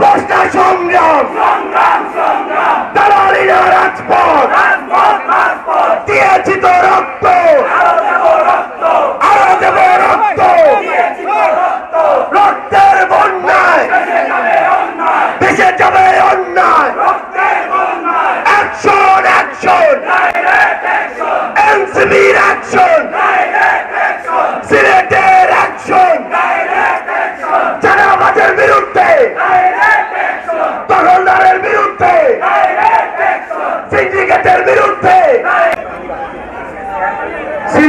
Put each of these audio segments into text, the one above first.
রাজপথটা সংগ্রাম। দালালিরা রাজপথ। দিয়েছি তো রক্ত। আরও বন্যায়। দেশে যাবে অন্যায়। অ্যাকশন অ্যাকশন এনসিবির অ্যাকশন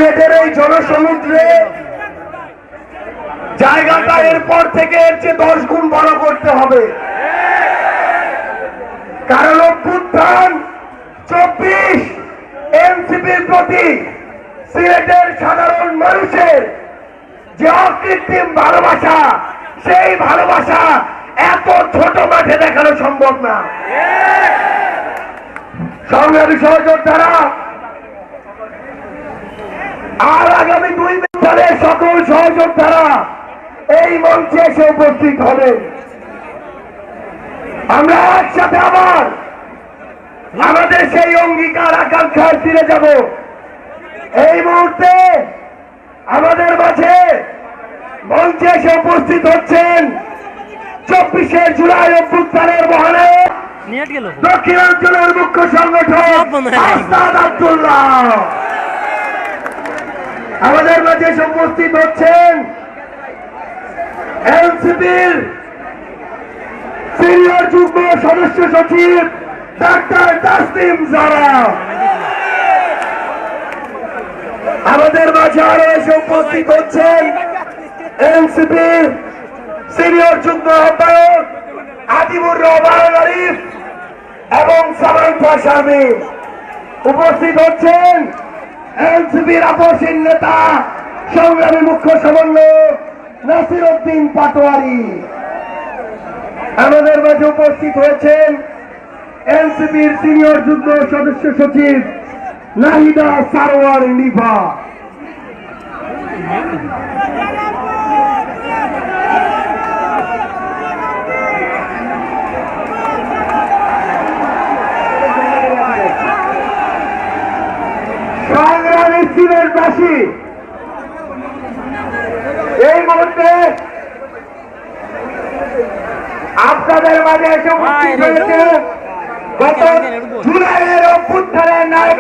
সিলেটের এই জনসমুদ্রে জায়গাটা এরপর থেকে এর চেয়ে দশ গুণ বড় করতে হবে। কারণ অভ্যুত্থান চব্বিশ এনসিপির প্রতি সিলেটের সাধারণ মানুষের যে অকৃত্রিম ভালোবাসা, সেই ভালোবাসা এত ছোট মাঠে দেখানো সম্ভব না। সংগ্রামী সহযোদ্ধারা আর আগামী দুই সালে সকল সহযোদ্ধারা এই মঞ্চে এসে উপস্থিত হবেন। আমরা একসাথে আবার আমাদের সেই অঙ্গীকার আকাঙ্ক্ষায় ফিরে যাব। এই মুহূর্তে আমাদের মাঝে মঞ্চে এসে উপস্থিত হচ্ছেন চব্বিশে জুলাই অভ্যুত্থানের গেল। দক্ষিণাঞ্চলের মুখ্য সংগঠন আব্দুল্লাহ। আমাদের মাঝে উপস্থিত হচ্ছেন এনসিপির সিনিয়র যুগ্ম সদস্য সচিব ডাক্তার তাসলিম জারা। আমাদের মাঝে আরও এসে উপস্থিত হচ্ছেন এনসিপির সিনিয়র যুগ্ম আহ্বায়ক আজিমুর রহমান আরিফ এবং সামান্তা স্বামী উপস্থিত হচ্ছেন এনসিপির আপসীন নেতা, সংগ্রামী মুখ্য সমন্বয়ক নাসির উদ্দিন পাটোয়ারি। আমাদের মাঝে উপস্থিত হয়েছেন এনসিপির সিনিয়র যুগ্ম সদস্য সচিব নাহিদা সারোয়ার নিভা। এই সিলেটবাসী এই মুহূর্তে আপনাদের মাঝে এসে উপস্থিত হয়েছে গত জুলাইয়ের অভ্যুত্থানের নায়ক